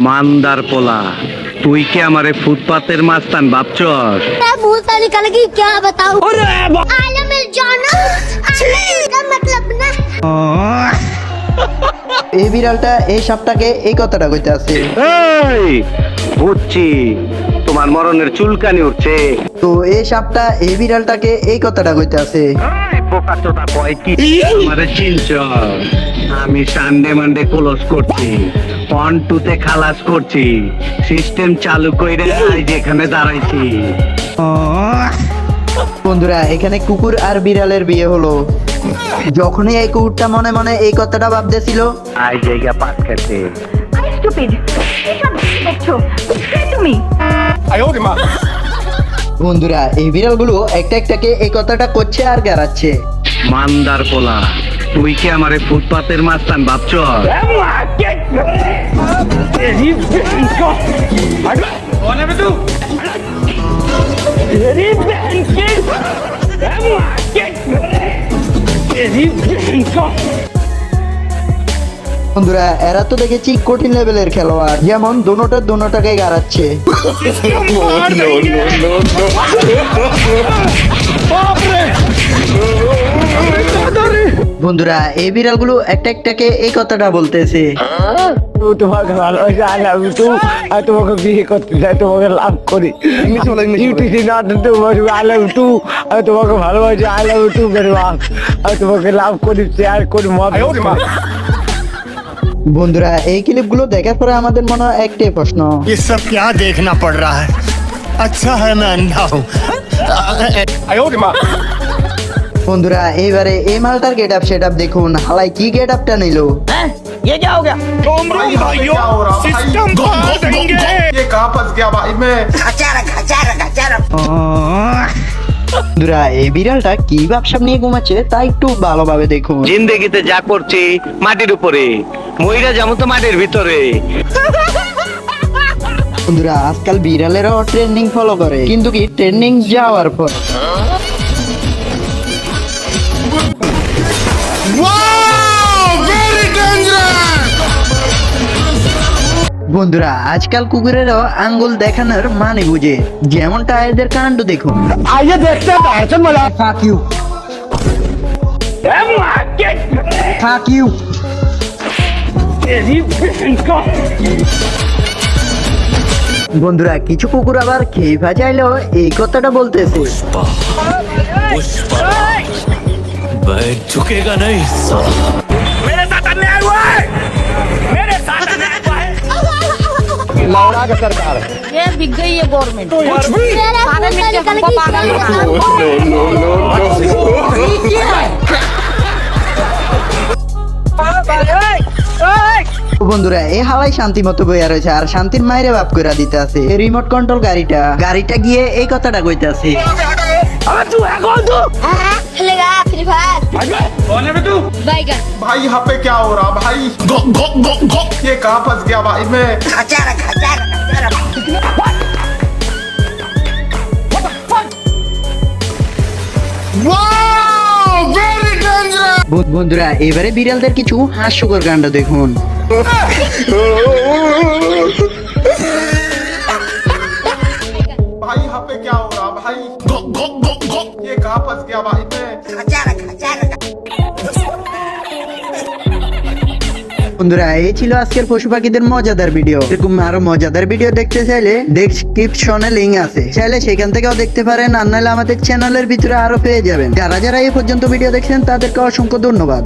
মান্দার পোলা তুই কি আমারে ফুটপাতের মাস্তান ভাবছস मैं भूल था निकल गई क्या बताऊं आलम जाना का मतलब ना এই বিড়ালটা এই সাপটাকে এই কথাটা কইতে আছে এই বুঝছি তোমার মরণের চুলকানি উঠছে তো এই সাপটা এই বিড়ালটাকে এই কথাটা কইতে আছে এই বোকাচোদা বয় কি আমারে চিনছ আমি সানডে মানডে ক্লোজ করছি ওয়ান টুতে খালাস করছি। সিস্টেম চালু কইরে আজ এখানে দাঁড়াইছি। বন্ধুরা এখানে কুকুর আর বিড়ালের বিয়ে হলো। যখনই এই কুকুরটা মনে মনে এই কথাটা ভাবতেছিল আই জায়গা পাত খেতে। স্টুপিড এসব দেখছ? তুমি? বন্ধুরা এই বিড়ালগুলো একটা একটাকে এই কথাটা করছে আর গারাচ্ছে। মান্দার পোলা। তুই কি আমারে ফুটপাতের মাস্তান ভাবছস বন্ধুরা এরা তো দেখেছি কঠিন লেভেলের খেলোয়াড়। যেমন দোনোটা দোনোটাকে গারাচ্ছে বন্ধুরা এই বিড়ালগুলো একটা একটাকে এই কথাটা বলতেছে তো তোমাকে ভালোবাসি আই লাভ ইউ টু আর তোমাকে বিয়ে করতে চাই তোমাকে লাভ করি ইউটিসি না তোমাকে আই লাভ ইউ টু আমি তোমাকে ভালোবাসি আই লাভ ইউ টু মেরে বাপ আমি তোমাকে লাভ করি শেয়ার করি মত বন্ধুরা এই ক্লিপগুলো দেখার পরে আমাদের মনে হয় একটাই প্রশ্ন ये सब क्या देखना पड़ रहा है अच्छा है मैं अंधा हूँ বন্ধুরা এইবারে এই মালটার গেট আপ সেট আপ দেখুন হালাই কি গেট আপটা নিল ये कहाँ फंस गया भाई मैं বন্ধুরা এই বিড়ালটা কি ব্যবসা নিয়ে ঘুমাচ্ছে তা একটু ভালোভাবে দেখুন জিন্দেগিতে যা করছি মাটির উপরে ময়রা যেমন তো মাটির ভিতরে বন্ধুরা আজকাল বিড়ালেরাও ট্রেন্ডিং ফলো করে কিন্তু কি ট্রেন্ডিং যাওয়ার পর বন্ধুরা আজকাল কুকুরেরাও আঙ্গুল দেখানোর মানে বুঝে। যেমনটা এদের কাণ্ড দেখুন। আইয়ে দেখতে পারছেন বলা ফাক ইউ ফাক ইউ বন্ধুরা কিছু কুকুর আবার খেয়ে ভাজাইলেও এই কথাটা বলতেছে। ये बिक गई है गवर्नमेंट मेरा खाने भूल में था क्या निकल हमको गई বন্ধুরা এই হালাই শান্তি মতো বইয়া রয়েছে আর শান্তির মায়েরে বাপ করে দিতে আছে রিমোট কন্ট্রোল গাড়িটা গাড়িটা গিয়ে এই কথাটা কইতে আছে खेलेगा फ्री फायर बैगन भाई यहाँ पे क्या हो रहा भाई ये कहाँ फंस गया भाई मैं বন্ধ- বন্ধুরা এবারে বিড়ালদের কিছু হাস্যকর কাণ্ড দেখুন भाई यहाँ पे क्या हो रहा भाई ये कहाँ फंस गया भाई मैं বন্ধুরা এই ছিল আজকের পশু পাখিদের মজাদার ভিডিও এরকম আরো মজাদার ভিডিও দেখতে চাইলে ডেসক্রিপশনে লিঙ্ক আছে চাইলে সেখান থেকেও দেখতে পারেন আর নাহলে আমাদের চ্যানেলের ভিতরে আরো পেয়ে যাবেন যারা যারা এই পর্যন্ত ভিডিও দেখছেন তাদেরকে অসংখ্য ধন্যবাদ